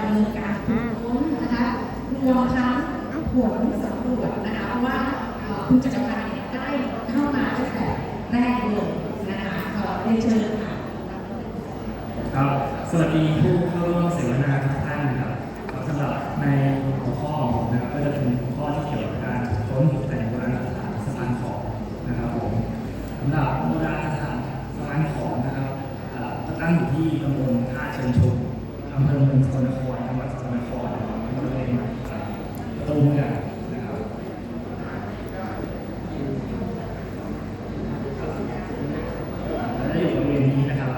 ดำเนินการตรวจค้นนะคะรวมทั้งผลสำรวจนะคะว่าเอ่อคุณจักรพันธ์เนี่ยได้เข้ามาตั้งแต่แรกเลยนะคะก็ได้เชิญค่ะครับสวัสดีผู้เข้าร่วมเสวนาทุกท่านนะครับสำหรับในหัวข้อของผมนะครับก็จะเป็นหัวข้อที่เกี่ยวกับการค้นแต่งโบราณสถานสะพานขอบนะครับผมสำหรับโบราณสถานสะพานขอบนะครับเอ่อจะตั้งอยู่ที่ตำบลท่าเชิงชุมอำเภอเมืองสกลนครจังหวัดสกลนครนะครับบริเวณเอ่อประตูเมืองนะครับ และอยู่บริเวณนี้นะครับ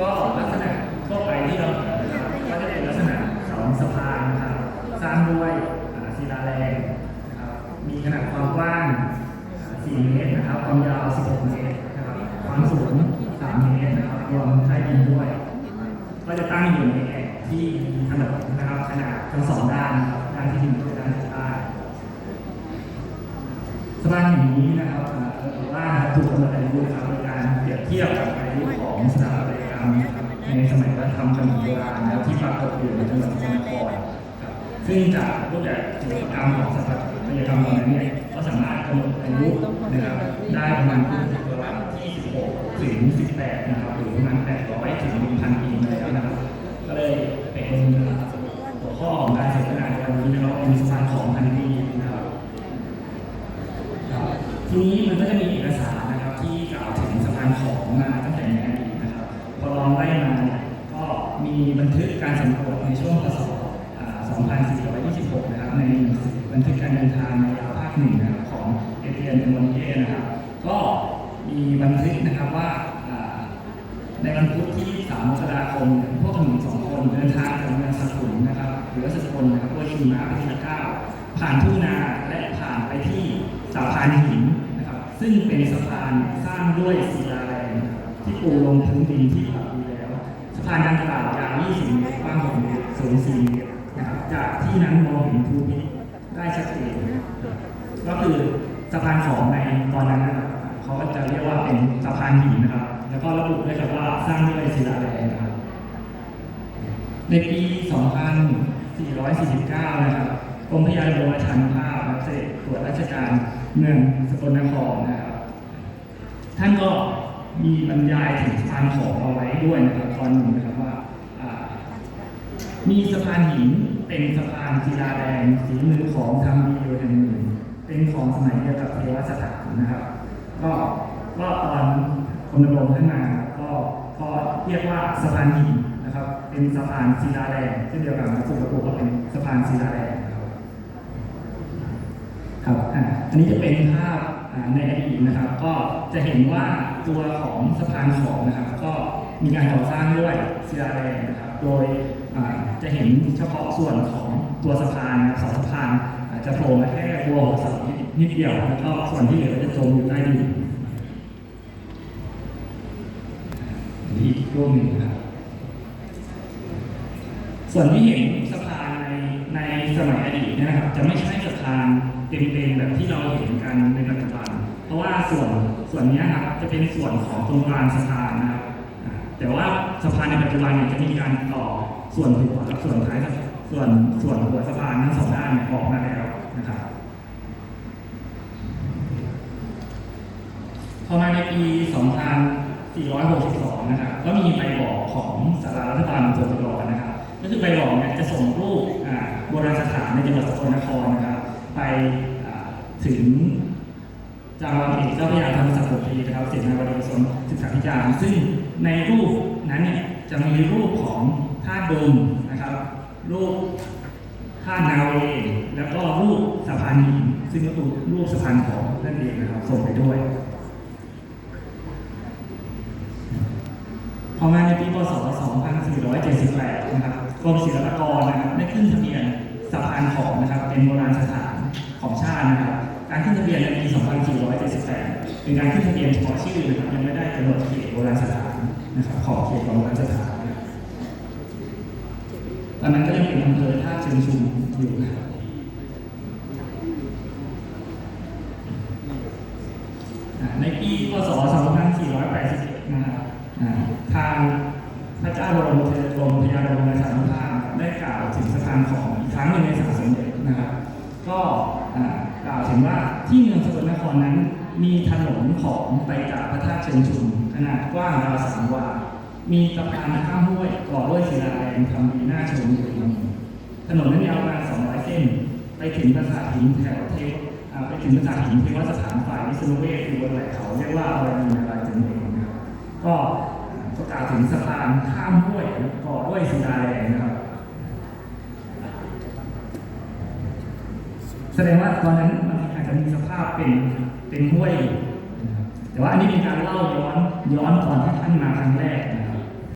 ก็ลักษณะทั่วไปที่เราเห็นนะครับก็จะเป็นลักษณะเสาสะพานนะครับสร้างด้วยศิลาแรงนะครับมีขนาดความกว้าง 4 เมตรนะครับความยาว 16 เมตรนะครับความสูง 3 เมตรนะครับรวมใต้ดินด้วย ก็จะตั้งอยู่ในแอ่งที่มีถนนนะครับขนาดทั้งสองด้านนะครับด้านที่ดินและด้านที่ใต้สะพานแห่งนี้นะครับ ราณนะครับที่ปรากฏอยู่ในจังหวัดสกลนครครับซึ่งจากรูปแบบศิลปกรรมของสถาปัตยกรรมเหล่านั้เนี่ยก็สามารถกำหนดอายุนะครับได้ประมาณพุทธศักราชที่16ถึง18นะครับหรือประมาณ800ถึง1,000ปีมาแล้วนะครับ ก็เลยเป็นหัวข้อของการเสวนาในวันนี้นะครับเป็นสะพานของพันปีนะครับครับทีนี้มันก็จะมีเอกสาร มีบันทึกการสำรวจในช่วงพศ2426 นะครับ ในบันทึกการเดินทางในภาคหนึ่งนะครับของเอเทียนเอมอนเย่นะครับ ก็มีบันทึกนะครับว่าในวันพุธที่3มกราคม พวกหนุ่มสองคนเดินทางจากเมืองสกุลนะครับ หรือว่าสกุลนะครับโดยขี่ม้าไปที่ละเก้าผ่านทุ่งนาและผ่านไปที่สะพานหินนะครับ ซึ่งเป็นสะพานสร้างด้วยศิลาแรงที่ปูลงพื้นดินที่ปรับ ล้วสะพานดังกล่าวยาว20เมตรกว้าง6เมตรสูง4เมตรนะครับจากที่นั้นมองเห็นภูมิได้ชัดเจนก็คือสะพานของในตอนนั้นนะครับเขาก็จะเรียกว่าเป็นสะพานหินนะครับ แล้วก็ระบุด้วยครับว่าสร้างด้วยศิลาแรงนะครับ ในปี 2449 นะครับกรมพยาโยธชันภาพและเสด็จตรวจราชการเมืองสกลนครนะครับ ท่านก็ มีบรรยายถึงสะพานของเอาไว้ด้วยนะครับตอนหนึ่งนะครับว่า มีสะพานหินเป็นสะพานศิลาแดงสีมือของทำดีโดยแห่งหนึ่งเป็นของสมัยเดียวกับเทวสถานนะครับ ก็ก็ตอนคนดำรงขึ้นมาก็ก็เรียกว่าสะพานหินนะครับ เป็นสะพานศิลาแดงเช่นเดียวกันนะสุขภูก็เป็นสะพานศิลาแดงครับครับอ่าอันนี้จะเป็นภาพ ในอดีตนะครับ ก็จะเห็นว่าตัวของสะพานของนะครับ ก็มีการก่อสร้างด้วยศิลาแรงนะครับ โดยจะเห็นเฉพาะส่วนของตัวสะพานนะครับเสาสะพานอาจจะโผล่มาแค่บัวหัวเสานิดเดียวแล้วก็ส่วนที่เหลือจะจมอยู่ใต้ดินอีกรูปหนึ่งนะครับส่วนที่เห็นสะพานในในสมัยอดีตนะครับ จะไม่ใช่ สะพานเต็มๆแบบที่เราเห็นกันในปัจจุบัน เพราะว่าส่วนส่วนนี้ครับจะเป็นส่วนของตรงกลางสะพานนะครับแต่ว่าสะพานในปัจจุบันเนี่ยจะมีการต่อส่วนหัวกับส่วนท้ายส่วนส่วนหัวสะพานทั้งสองด้านเนี่ยออกมาแล้วนะครับพอมาในปี 2462 นะครับ ก็มีใบบอกของสารารัฐบาลตัวตลอนะครับ ก็คือใบบอกเนี่ยจะส่งรูปโบราณสถานในจังหวัดสกลนครนะครับ ไปถึงจามเอกเจ้าพระยาธรรมสักดิ์ปีนะครับเสนาบดีกระทรวงศึกษาธิการ ซึ่งในรูปนั้นเนี่ยจะมีรูปของท่าดุมนะครับ รูปท่านาเวแล้วก็รูปสะพานหินซึ่งก็คือรูปสะพานของนั่นเองนะครับส่งไปด้วยพอมาในปีพศ 2478 นะครับกรมศิลปากรนะครับได้ขึ้นทะเบียน สะพานของนะครับ เป็นโบราณสถานของชาตินะครับ การขึ้นทะเบียนในปี 2478 เป็นการขึ้นทะเบียนเฉพาะชื่อนะครับยังไม่ได้กำหนดเขตโบราณสถานนะครับขอบเขตของโบราณสถานตอนนั้นก็ยังเป็นอำเภอท่าเชิงชุมอยู่นะครับในปีพศ 2481 นะครับทางพระเจ้าบรมเทกรมมพยาดลในสารภาพได้กล่าวถึงสถานของ ก็กล่าวถึงว่าที่เมืองสกลนครนั้น มีถนนของไปจากพระธาตุเชิงชุมขนาดกว้างราวสามวา มีสะพานข้ามห้วยก่อด้วยศิลาแรงทำดีหน้าชมอยู่ในถนนนั้นยาวประมาณ200 เส้น ไปถึงปราสาทหินแถวเทวอ่าไปถึงปราสาทหินเทวสถานฝ่ายวิษณุเวศคือบนไหล่เขาเรียกว่าอรณีนารายณ์จันเองนะครับก็ก็กล่าวถึงสะพานข้ามห้วยก่อด้วยศิลาแรงนะครับ แสดงว่าตอนนั้นมันอาจจะมีสภาพเป็นเป็นห้วย แต่ว่าอันนี้เป็นการเล่าย้อนย้อนตอนที่ท่านมาครั้งแรก